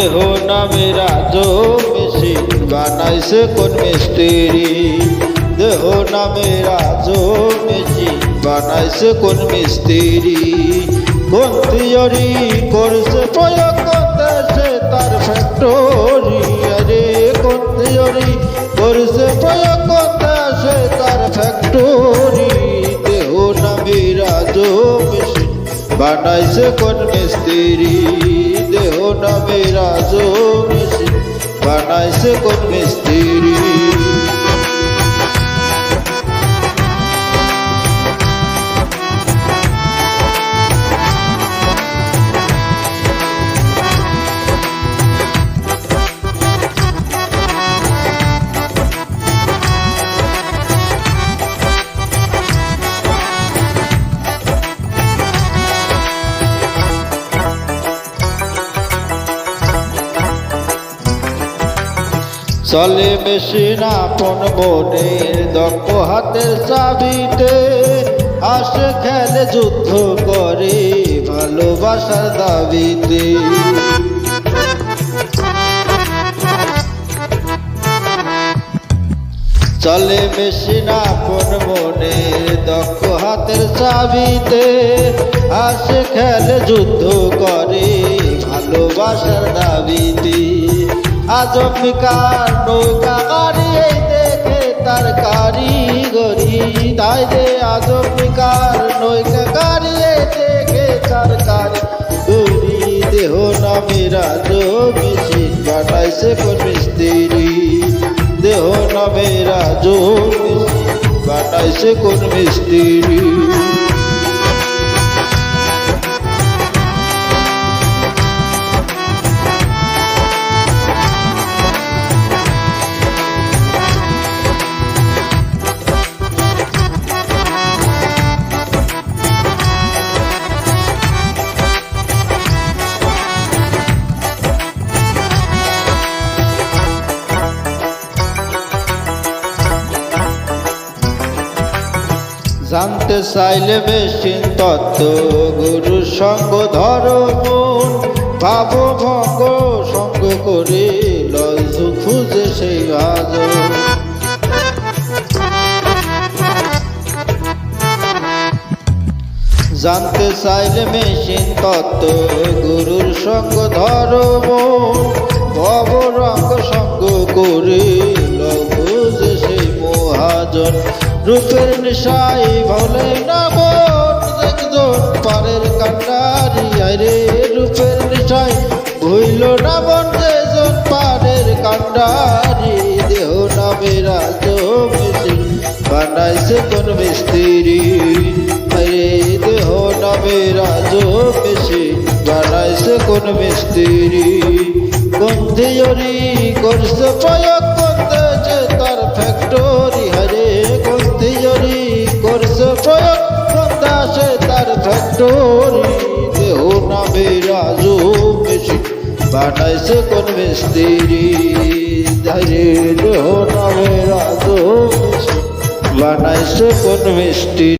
দেহ নামে রাজ মেশিন বানাইছে কোন মিস্ত্রি? দেহ নামে রাজ মেশিন বানাইছে কোন মিস্ত্রি? কোন থিওরি করছে প্রয়োগ করতেছে তার ফ্যাক্টরি আরে কোন থিওরি করছে প্রয়োগ করতেছে তার ফ্যাক্টরি দেহ নামে রাজ মেশিন বানাইছে কোন মিস্ত্রি? দেহ নামে রাজ বানাইছে কোন মিস্ত্রি চলে মেশিন আপন বনের দক্ষ হাতের চাবিতে। আসে খেলে যুদ্ধ করে ভালোবাসার দাবিতে। চলে মেশিন আপন মনে দক্ষ হাতের চাবিতে। আসে খেলে যুদ্ধ করে ভালোবাসার দাবিতে। আজমিকার নৌকা গাড়ি এই দেখে তার কারিগরি। তাই যে আজমিকার নৌকা গাড়ি এই দেখে তার কারিগরি। দেহ নামে রাজ মেশিন কোন মিস্ত্রি। দেহ নামে রাজ মেশিন কোন মিস্ত্রি। জানতে চাইলে মেশিন তত্ত্ব, গুরু সঙ্গ ধরো মন, ভাব ভঙ্গ সঙ্গ করে লজ খুঁজে সেই আজ জানতে চাইলে মেশিন তত্ত্ব, গুরুর সঙ্গ ধরো মন রূপের নিশাই ভলে না মন একজন পারের কান্ডারি আরে রূপের নিশাই ভইল না মন যেজন, পারের কান্ডারি, দেহ রাজ মেশিন বানাইছে কোন মিস্ত্রি আরে দেহ নামে রাজ মেশিন বানাইছে কোন মিস্ত্রি কোন থিওরি করছে প্রয়োগ ফ্যাক্টরি দেহ নামে রাজু মেশিন বানাইছে কোন মিস্ত্রি হারে দেহ নামে রাজু বানাইছে কোন মিষ্টি